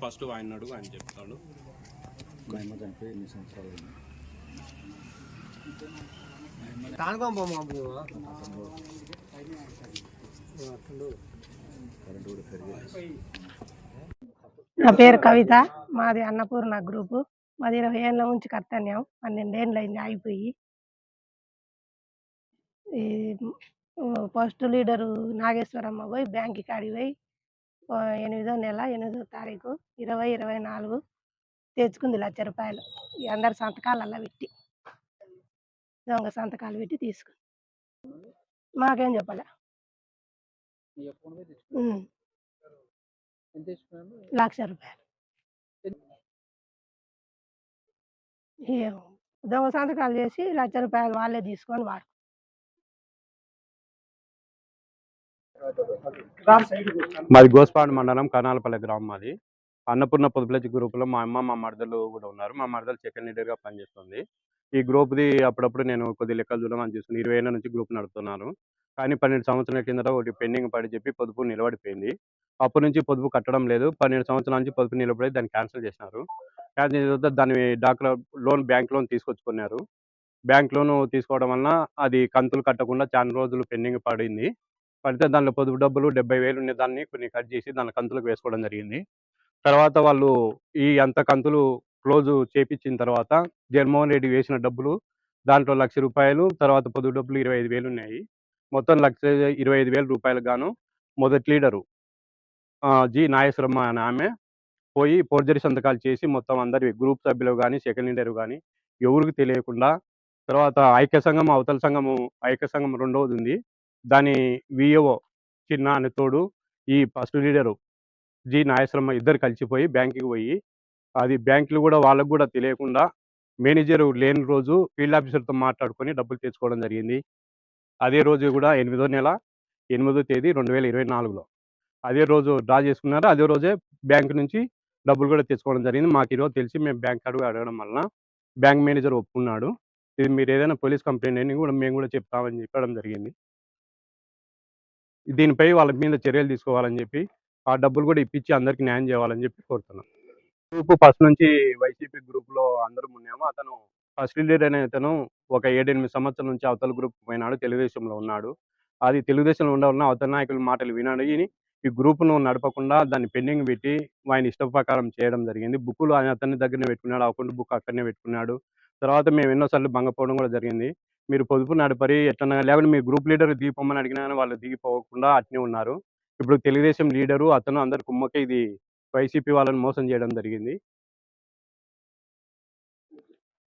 First ఆయన అడుగు ఆయన చెప్తాడు. మా అమ్మ చనిపోయి ఎన్ని సంవత్సరాలు తానుకోం పోమ్మ నా పేరు కవిత. మాది అన్నపూర్ణ గ్రూపు. మాది ఇరవై ఏళ్ళ నుంచి కర్తన్యం పన్నెండేళ్ళు అయింది ఆగిపోయి. ఈ ఫస్ట్ లీడరు నాగేశ్వరమ్మ పోయి బ్యాంక్ కాడికి పోయి ఎనిమిదో నెల ఎనిమిదో తారీఖు ఇరవై ఇరవై నాలుగు తెచ్చుకుంది లక్ష రూపాయలు. అందరి సంతకాలు అలా పెట్టి. దొంగ సంతకాలు పెట్టి తీసుకుంది మాకేం చెప్పలే? ఉమ్, ఎంత తీసుకున్నాను లక్ష రూపాయలు. ఏం దొంగ సంతకాలు చేసి లక్ష రూపాయలు వాళ్ళే తీసుకొని వాడు. మాది గోస్పాడు మండలం కనాలపల్లి గ్రామం మాది. అన్నపూర్ణ పొదుపులచ్చి గ్రూపులో మా అమ్మ మా మరదలు కూడా ఉన్నారు. మా మరదలు సెకండ్ లీడర్గా పనిచేస్తుంది. ఈ గ్రూప్ది అప్పుడప్పుడు నేను కొద్ది లెక్కలు చూడమని చూస్తున్నాను ఇరవై ఏళ్ళ నుంచి గ్రూప్ నడుపుతున్నాను కానీ పన్నెండు సంవత్సరాల కిందట ఒకటి పెండింగ్ పడి చెప్పి పొదుపు నిలబడిపోయింది. అప్పటి నుంచి పొదుపు కట్టడం లేదు. పన్నెండు సంవత్సరాల నుంచి పొదుపు నిలబడి దాన్ని క్యాన్సిల్ చేసినారు. క్యాన్సిల్ చేసిన తర్వాత దాన్ని డాక్టర్ లోన్ బ్యాంక్ లోన్ తీసుకొచ్చుకున్నారు. బ్యాంక్ లోన్ తీసుకోవడం వలన అది కంతులు కట్టకుండా చాలా రోజులు పెండింగ్ పడింది. పడితే దానిలో పొదుపు డబ్బులు డెబ్బై వేలు ఉండే దాన్ని కొన్ని కట్ చేసి దాని కంతులకు వేసుకోవడం జరిగింది. తర్వాత వాళ్ళు ఈ అంత కంతులు క్లోజ్ చేపించిన తర్వాత జగన్మోహన్ రెడ్డి వేసిన డబ్బులు దాంట్లో లక్ష రూపాయలు తర్వాత పొదుపు డబ్బులు ఇరవై ఐదు వేలు ఉన్నాయి. మొత్తం లక్ష ఇరవై ఐదు వేల రూపాయలు గాను మొదటి లీడరు. ఆ, జి నాగేశ్వరమ్మ అనే ఆమె పోయి ఫోర్జరీ సంతకాలు చేసి మొత్తం అందరి గ్రూప్ సభ్యులు కానీ సెకండ్ లీడర్ కానీ ఎవరికి తెలియకుండా తర్వాత ఐక్య సంఘం అవతల సంఘము ఐక్య సంఘం రెండవది ఉంది. దాని విఏఓ చిన్న అనే తోడు ఈ ఫస్ట్ లీడరు జి నాగేశ్వరమ్మ ఇద్దరు కలిసిపోయి బ్యాంకుకి పోయి అది బ్యాంకులు కూడా వాళ్ళకు కూడా తెలియకుండా మేనేజర్ లేని రోజు ఫీల్డ్ ఆఫీసర్తో మాట్లాడుకొని డబ్బులు తెచ్చుకోవడం జరిగింది. అదే రోజు కూడా ఎనిమిదో నెల ఎనిమిదో తేదీ రెండు వేల ఇరవై నాలుగులో. అదే రోజు డ్రా చేసుకున్నారు. అదే రోజే బ్యాంక్ నుంచి డబ్బులు కూడా తెచ్చుకోవడం జరిగింది. మాకు ఈరోజు తెలిసి మేము బ్యాంక్ అడుగు అడగడం వలన బ్యాంక్ మేనేజర్ ఒప్పుకున్నాడు. ఇది మీరు ఏదైనా పోలీస్ కంప్లైంట్ అని కూడా మేము కూడా చెప్తామని చెప్పడం జరిగింది. దీనిపై వాళ్ళ మీద చర్యలు తీసుకోవాలని చెప్పి ఆ డబ్బులు కూడా ఇప్పించి అందరికీ న్యాయం చేయాలని చెప్పి కోరుతున్నాం. గ్రూప్ ఫస్ట్ నుంచి వైసీపీ గ్రూప్లో అందరం ఉన్నాము. అతను ఫస్ట్ లీడర్ అనే అతను ఒక ఏడెనిమిది సంవత్సరాల నుంచి అవతల గ్రూప్ పోయినాడు తెలుగుదేశంలో ఉన్నాడు. అది తెలుగుదేశంలో ఉండవలన అవతల నాయకుల మాటలు వినాడు. ఈయన ఈ గ్రూప్ను నడపకుండా దాన్ని పెండింగ్ పెట్టి ఆయన ఇష్ట ప్రకారం చేయడం జరిగింది. బుక్కులు ఆయన అతని దగ్గరనే పెట్టుకున్నాడు అకౌంట్ బుక్ అక్కడనే పెట్టుకున్నాడు. తర్వాత మేము ఎన్నోసార్లు భంగపోవడం కూడా జరిగింది. మీరు పొదుపు నడపరి ఎట్లన్నా లేకుంటే మీ గ్రూప్ లీడర్ దిగిపోమని అడిగినా వాళ్ళు దిగిపోకుండా అట్నే ఉన్నారు. ఇప్పుడు తెలుగుదేశం లీడరు అతను అందరు కుమ్మకే ఇది వైసీపీ వాళ్ళని మోసం చేయడం జరిగింది.